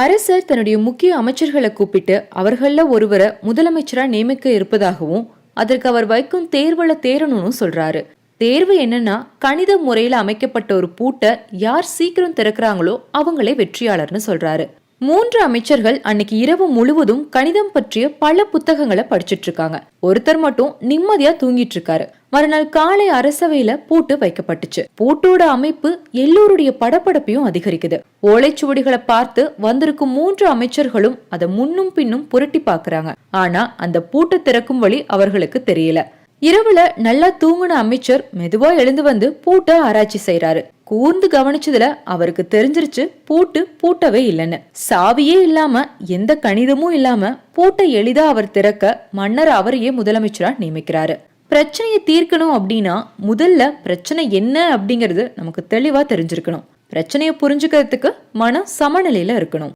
அரசர் தன்னுடைய முக்கிய அமைச்சர்களை கூப்பிட்டு அவர்களில் ஒருவரை முதலமைச்சராக நியமிக்க இருப்பதாகவும் அதற்கு அவர் வைக்கும் தேர்வுல தேரணும்னு சொல்றாரு. தேர்வு என்னன்னா கணித முறையில் அமைக்கப்பட்ட ஒரு பூட்டை யார் சீக்கிரம் திறக்கிறாங்களோ அவங்களே வெற்றியாளர்னு சொல்றாரு. மூன்று அமைச்சர்கள் அன்னைக்கு இரவு முழுவதும் கணிதம் பற்றிய பல புத்தகங்களை படிச்சிட்டு இருக்காங்க ஒருத்தர் மட்டும் நிம்மதியா தூங்கிட்டு இருக்காரு மறுநாள் காலை அரசவையில பூட்டு வைக்கப்பட்டுச்சு. பூட்டோட அமைப்பு எல்லோருடைய படபடப்பையும் அதிகரிக்குது. ஓலைச்சுவடிகளை பார்த்து வந்திருக்கும் மூன்று அமைச்சர்களும் அதை முன்னும் பின்னும் புரட்டி பாக்குறாங்க. ஆனா அந்த பூட்டை திறக்கும் வழி அவர்களுக்கு தெரியல. இரவுல நல்லா தூங்குன அமைச்சர் மெதுவா எழுந்து வந்து பூட்டை ஆராய்ச்சி செய்றாரு. கூர்ந்து கவனிச்சதுல அவருக்கு தெரிஞ்சிருச்சு பூட்டு பூட்டவே இல்லைன்னு. சாவியே இல்லாம எந்த கணிதமும் இல்லாம பூட்டை எளிதா அவர் திறக்க மன்னர் அவரையே முதலமைச்சரா நியமிக்கிறாரு. பிரச்சனையை தீர்க்கணும் அப்படின்னா முதல்ல பிரச்சனை என்ன அப்படிங்கிறது நமக்கு தெளிவா தெரிஞ்சிருக்கணும். பிரச்சனையை புரிஞ்சுக்கிறதுக்கு மனம் சமநிலையில இருக்கணும்.